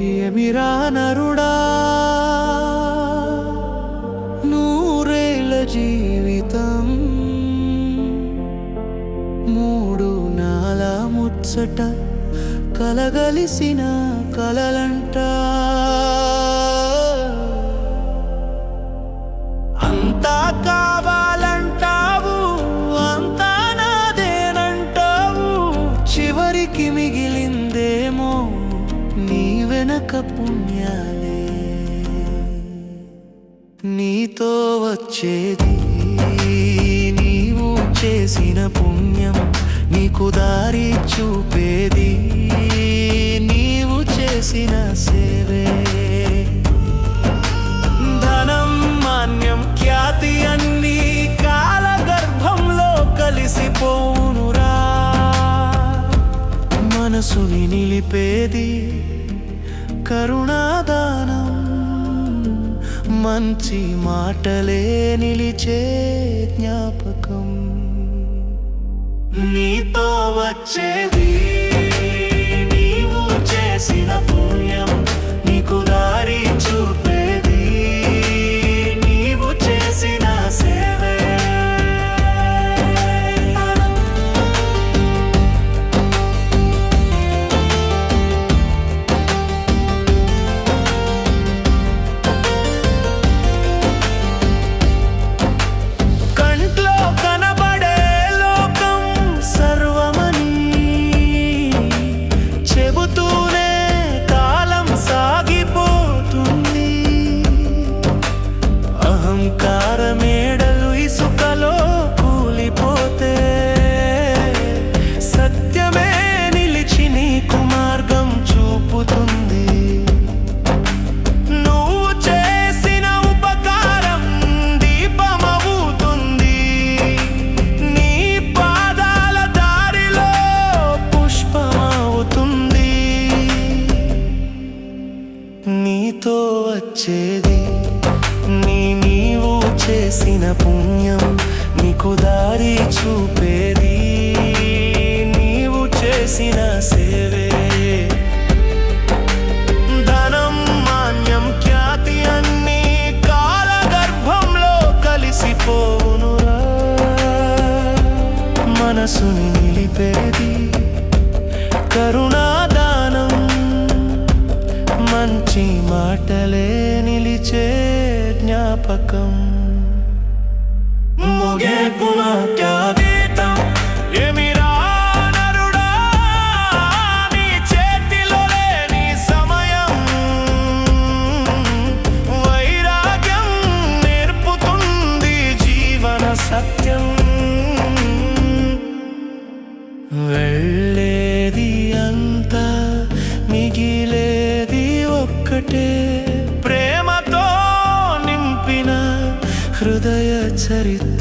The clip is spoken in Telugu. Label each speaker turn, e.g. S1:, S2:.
S1: ఏమిరా నరుడా నూరేళ్ళ జీవితం మూడు నాల ముచ్చట కలగలిసిన కలలంటా. వెనక పుణ్యాలే. నీతో వచ్చేది నీవు చేసిన పుణ్యం నీకు దారి చూపేది నీవు చేసిన సేవే. ధనం మాన్యం ఖ్యాతి అన్ని కాలగర్భంలో కలిసిపోవునురా. మనసుని నిలిపేది కరుణాదానం మంచి మాటలే నిలిచే జ్ఞాపకం. నీతో వచ్చేది వచ్చేది నీ నీవు చేసిన పుణ్యం నీకు దారి చూపేది. నీవు చేసిన సేవే. ధనం మాన్యం ఖ్యాతి అన్ని కాలగర్భంలో కలిసిపోవునురా. మనసుని నిలిపేది. కరుణాదానం మంచి మాటలే నిలిచే జ్ఞాపకం. ముగే త్యాగీతం ఏమిరా నరుడా? నీ ఒక్కటే ప్రేమతో నింపిన హృదయ చరిత్ర.